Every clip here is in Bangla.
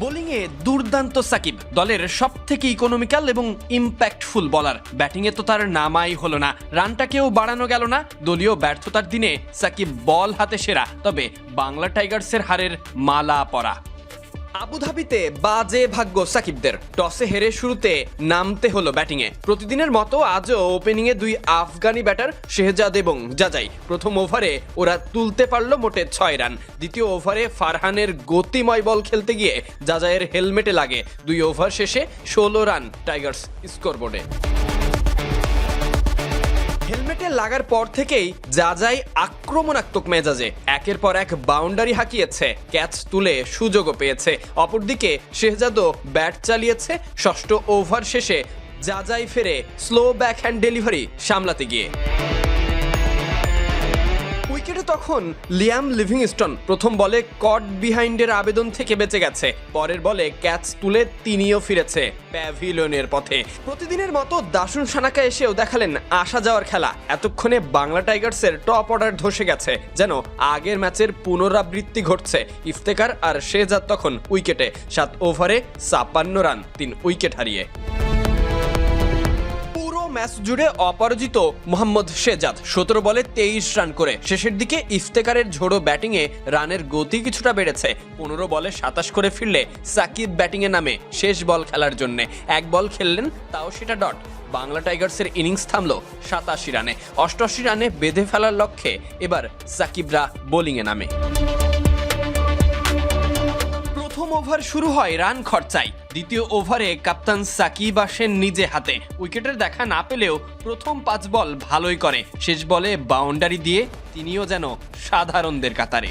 বোলিংয়ে দুর্দান্ত সাকিব, দলের সব থেকে ইকোনমিক্যাল এবং ইম্প্যাক্টফুল বলার ব্যাটিংয়ে তো তার নামাই হলো না। রানটাকেও বাড়ানো গেল না। দলীয় ব্যর্থতার দিনে সাকিব বল হাতে সেরা, তবে বাংলা টাইগার্সের হারের মালা পরা। আবুধাবিতে বাজে ভাগ্য সাকিবদের। টসে হেরে শুরুতে নামতে হলো ব্যাটিংয়ে। প্রতিদিনের মতো আজও ওপেনিংয়ে দুই আফগানি ব্যাটার শেহজাদ এবং জাজাই। প্রথম ওভারে ওরা তুলতে পারল মোটে ছয় রান। দ্বিতীয় ওভারে ফারহানের গতিময় বল খেলতে গিয়ে জাজাইয়ের হেলমেটে লাগে। দুই ওভার শেষে ষোলো রান টাইগার্স স্কোরবোর্ডে। হেলমেটে লাগার পর থেকেই যা যাজাই আক্রমণাত্মক মেজাজে, একের পর এক বাউন্ডারি হাঁকিয়েছে, ক্যাচ তুলে সুযোগও পেয়েছে। অপরদিকে শেহজাদও ব্যাট চালিয়েছে, ষষ্ঠ ওভার শেষে যা যাজাই ফেরে স্লো ব্যাক হ্যান্ড ডেলিভারি সামলাতে গিয়ে। তখন লিয়াম লিভিংস্টন প্রথম বলে কট বিহাইন্ডের আবেদন থেকে বেঁচে গেছে। পরের বলে ক্যাচ তুলে তিনিও ফিরেছে প্যাভিলিয়নের পথে। প্রতিদিনের মতো দাসুন সানাকা এসেও দেখালেন আসা যাওয়ার খেলা। এতক্ষণে বাংলা টাইগার্সের টপ অর্ডার ধসে গেছে, যেন আগের ম্যাচের পুনরাবৃত্তি ঘটছে। ইফতেকার আর শেহজাদ তখন উইকেটে, সাত ওভারে ছাপ্পান্ন রান, তিন উইকেট হারিয়ে। ম্যাচ জুড়ে অপরাজিত মোহাম্মদ শেজাদ। সতেরো বলে তেইশ রান করে। শেষের দিকে ইফতেকারের ঝোড়ো ব্যাটিংয়ে রানের গতি কিছুটা বেড়েছে। পনেরো বলে সাতাশ করে ফিরলে সাকিব ব্যাটিংয়ে নামে শেষ বল খেলার জন্য। এক বল খেললেন তাও সেটা ডট। বাংলা টাইগার্সের ইনিংস থামল সাতাশি রানে। অষ্টআশি রানে বেঁধে ফেলার লক্ষ্যে এবার সাকিবরা বোলিংয়ে নামে। ওভার শুরু হয় রান খরচায়। দ্বিতীয় ওভারে কাপ্তান সাকিব আসেন নিজে হাতে। উইকেটের দেখা না পেলেও প্রথম পাঁচ বল ভালোই করে। শেষ বলে বাউন্ডারি দিয়ে তিনিও যেন সাধারণদের কাতারে।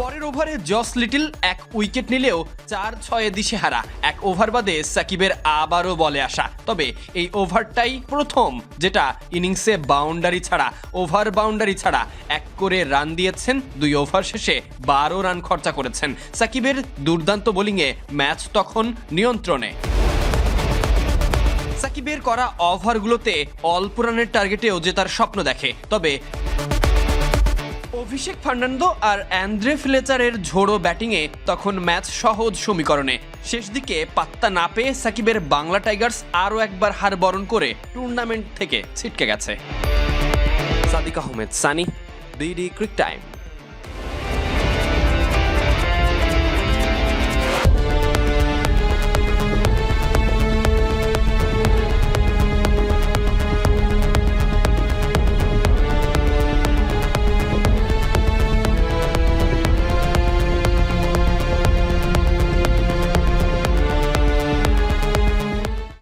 পরের ওভারে জস লিটল এক উইকেট নিলেও চার ছয়ে দিশেহারা। এক ওভার বাদে সাকিবের আবারও বলে আসা। তবে এই ওভারটাই প্রথম, যেটা ইনিংসে বাউন্ডারি ছাড়া, ওভার বাউন্ডারি ছাড়া এক করে রান দিয়েছেন, দুই ওভার শেষে বারো রান খরচা করেছেন। সাকিবের দুর্দান্ত বোলিংয়ে ম্যাচ তখন নিয়ন্ত্রণে। সাকিবের করা ওভারগুলোতে অল্প রানের টার্গেটেও জেতার স্বপ্ন দেখে। তবে অভিষেক ফার্নান্দো আর অ্যান্দ্রে ফ্লেচারের ঝোড়ো ব্যাটিংয়ে তখন ম্যাচ সহজ সমীকরণে। শেষ দিকে পাত্তা না পেয়ে সাকিবের বাংলা টাইগার্স আরও একবার হার বরণ করে টুর্নামেন্ট থেকে ছিটকে গেছে। Sadiq Ahmed, Sunny BD crick time.